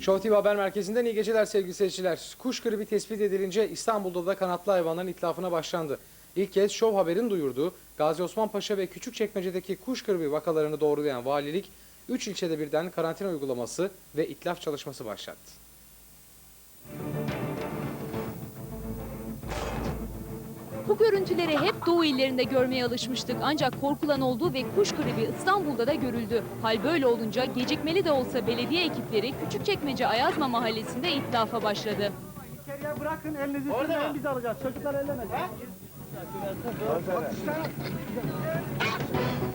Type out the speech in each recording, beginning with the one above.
Show TV Haber Merkezi'nden iyi geceler sevgili seyirciler. Kuş gribi tespit edilince İstanbul'da da kanatlı hayvanların itlafına başlandı. İlk kez Show Haber'in duyurduğu Gazi Osman Paşa ve Küçükçekmece'deki kuş gribi vakalarını doğrulayan valilik 3 ilçede birden karantina uygulaması ve itlaf çalışması başlattı. Bu görüntüleri hep Doğu illerinde görmeye alışmıştık ancak korkulan oldu ve kuş gribi İstanbul'da da görüldü. Hal böyle olunca gecikmeli de olsa belediye ekipleri Küçükçekmece Ayazma mahallesinde itlafa başladı. İçeriye bırakın elinizi sürmeyin biz alacağız. Çocuklar ellemesin.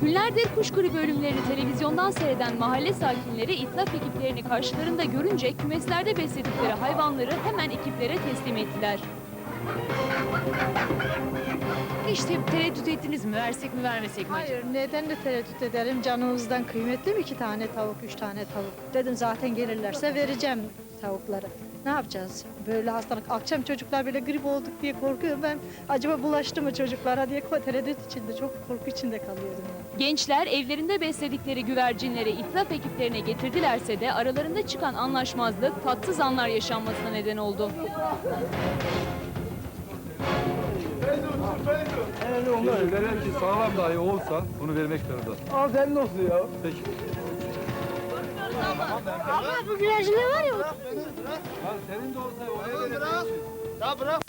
Günlerdir kuş gribi ölümlerini televizyondan seyreden mahalle sakinleri itlaf ekiplerini karşılarında görünce kümeslerde besledikleri hayvanları hemen ekiplere teslim ettiler. İşte tereddüt ettiniz mi? Versek mi vermesek mi? Hayır, neden de tereddüt ederim? Canımızdan kıymetli mi iki tane tavuk, üç tane tavuk? Dedim zaten gelirlerse vereceğim tavukları. Ne yapacağız? Böyle hastalık. Akşam çocuklar böyle grip olduk diye korkuyorum. Ben acaba bulaştı mı çocuklara diye tereddüt içinde, çok korku içinde kalıyordum. Yani. Gençler evlerinde besledikleri güvercinleri itlaf ekiplerine getirdilerse de aralarında çıkan anlaşmazlık tatsız anlar yaşanmasına neden oldu. Şimdi veren ki sağlam dahi olsa bunu vermek zorunda. Al senin olsun ya. Peki. Ama bu güvercinler var ya. senin de olsa oraya vereceksin.